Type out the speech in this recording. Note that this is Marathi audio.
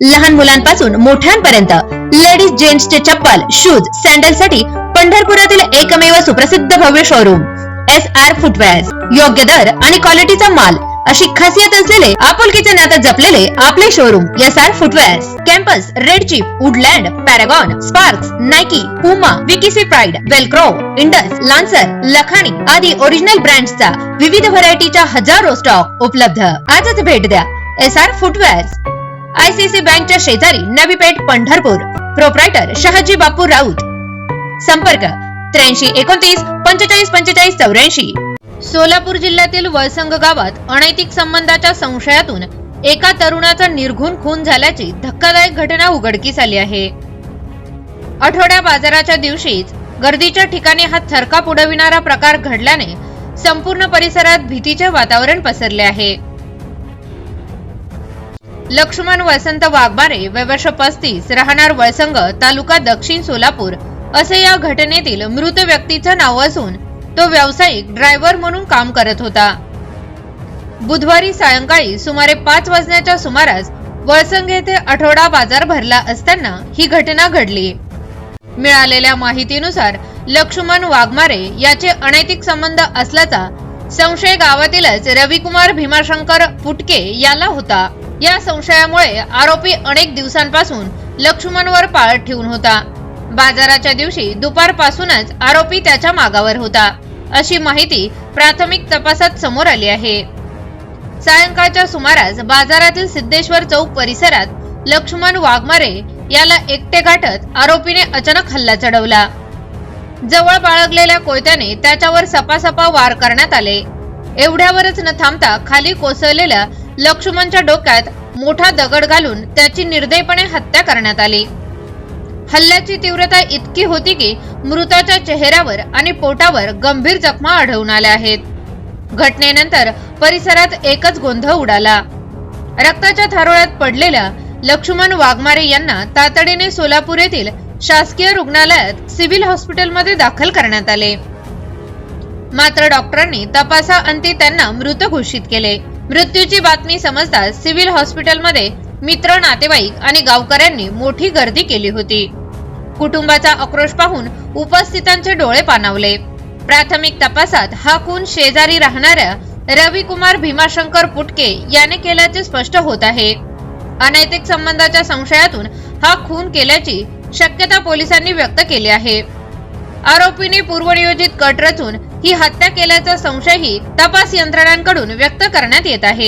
लहान मुलांपासून मोठ्यांपर्यंत. लेडीज जेंट्सचे चप्पल शूज सँडलसाठी पंढरपुरातील एकमेव सुप्रसिद्ध भव्य शोरूम एस आर फुटवेअर्स योग्य दर आणि क्वालिटीचा माल अशी खासियत असलेले आपुलकीचे नातं जपलेले आपले showroom S R footwears Campus Red Chief Woodland Paragon Sparx Nike Puma VKC Pride Velcro Indus Lancer Lakhani आदी ओरिजिनल ब्रँडचा विविध व्हरायटीच्या हजारो स्टॉक उपलब्ध. आजच भेट द्या. एस आर फुटवेअर्स आयसीसी बँकच्या शेजारी नवी पेठ पंढरपूर. प्रोप्रायटर शहाजी बापू राऊत. संपर्क त्र्याऐंशी एकोणतीस पंचेचाळीस पंचेचाळीस चौऱ्याऐंशी. सोलापूर जिल्ह्यातील वळसंग गावात अनैतिक संबंधाच्या संशयातून एका तरुणाचा निर्घुण खून झाल्याची धक्कादायक घटना उघडकीस आली आहे. आठवड्या बाजाराच्या दिवशीच गर्दीच्या ठिकाणी हा थरकाप उडविणारा प्रकार घडल्याने संपूर्ण परिसरात भीतीचे वातावरण पसरले आहे. लक्ष्मण वसंत वाघबारे वय वर्ष पस्तीस राहणार वळसंग तालुका दक्षिण सोलापूर असे या घटनेतील मृत व्यक्तीचं नाव असून तो व्यावसायिक ड्रायव्हर म्हणून काम करत होता. बुधवारी सायंकाळी सुमारे पाच वाजण्याच्या सुमारास वळसंग येथे आठवडा बाजार भरला असताना ही घटना घडली. मिळालेल्या माहितीनुसार लक्ष्मण वाघमारे याचे अनैतिक संबंध असल्याचा संशय गावातीलच रविकुमार भीमाशंकर पुटके याला होता. या संशयामुळे आरोपी अनेक दिवसांपासून लक्ष्मणवर पाळत ठेवून होता. बाजाराच्या दिवशी दुपारपासूनच आरोपी त्याच्या मागावर होता. अशी माहिती प्राथमिक तपासात समोर आली आहे. सायंकाळच्या सुमारास बाजारातील सिद्धेश्वर चौक परिसरात लक्ष्मण वाघमारे याला एकटे गाठत आरोपीने अचानक हल्ला चढवला. जवळ बाळगलेल्या कोयत्याने त्याच्यावर सपासपा वार करण्यात आले. एवढ्यावरच न थांबता खाली कोसळलेल्या लक्ष्मणच्या डोक्यात मोठा दगड घालून त्याची निर्दयपणे हत्या करण्यात आली. हल्ल्याची तीव्रता इतकी होती की मृताच्या चेहऱ्यावर आणि पोटावर गंभीर जखमा आढळून आल्या आहेत. घटनेनंतर परिसरात एकच गोंधळ उडाला. रक्ताच्या थारोळ्यात पडलेल्या लक्ष्मण वाघमारे यांना तातडीने सोलापूर येथील शासकीय रुग्णालयात सिव्हिल हॉस्पिटलमध्ये दाखल करण्यात आले. मात्र डॉक्टरांनी तपासाअंती त्यांना मृत घोषित केले. मृत्यूची बातमी समजताच सिव्हिल हॉस्पिटलमध्ये मित्र नातेवाईक आणि गावकऱ्यांनी मोठी गर्दी केली होती. कुटुंबाचा आक्रोश पाहून उपस्थितांचे डोळे पाणावले. प्राथमिक तपासात हा खून शेजारी राहणाऱ्या रविकुमार भीमाशंकर पुटके याने केल्याचे स्पष्ट होत आहे. अनैतिक संबंधाच्या संशयातून हा खून केल्याची शक्यता पोलिसांनी व्यक्त केली आहे. आरोपीने पूर्वनियोजित कट रचून ही हत्या केल्याचा संशयही तपास यंत्रणांकडून व्यक्त करण्यात येत आहे.